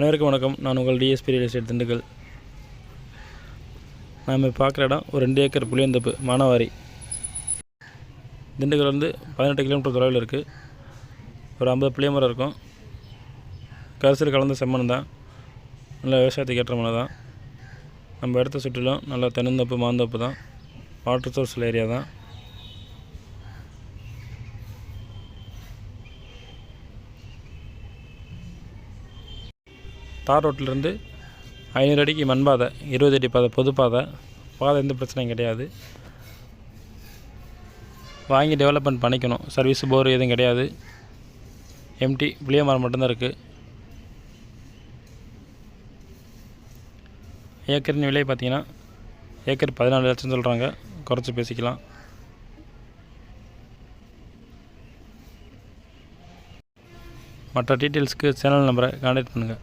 அனைவருக்கும் வணக்கம். நான் உங்கள் டிஎஸ்பி ரியல் எஸ்டேட் திண்டுக்கல். நாம் பார்க்குற இடம் ஒரு ரெண்டு ஏக்கர் புளியந்தோப்பு மானாவாரி. திண்டுக்கல் வந்து பதினெட்டு கிலோமீட்டர் தொலைவில் இருக்குது ஒரு ஐம்பது புளிய மரம் இருக்கும். கரிசல் கலந்த செம்மண் தான். நல்ல விவசாயத்துக்கு ஏற்ற மனை தான். நம்ம இடத்த சுற்றிலும் நல்லா தென்னந்தப்பு மாந்தோப்பு தான். வாட்டர் சோர்ஸ் ஏரியா தான். தார் ரோட்டிலேருந்து ஐநூறு அடிக்கு மண் பாதை இருபது அடி பாதை பொது பாதை பாதை எந்த பிரச்சனையும் கிடையாது. வாங்கி டெவலப்மெண்ட் பண்ணிக்கணும். சர்வீஸ் போர் எதுவும் கிடையாது. எம்டி புளிய மரம் மட்டும்தான் இருக்குது ஏக்கரின் விலை பார்த்தீங்கன்னா ஏக்கர் பதினாலு லட்சம் சொல்கிறாங்க குறைச்சி பேசிக்கலாம். மற்ற டீட்டெயில்ஸ்க்கு சேனல் நம்பரை கான்டாக்ட் பண்ணுங்கள்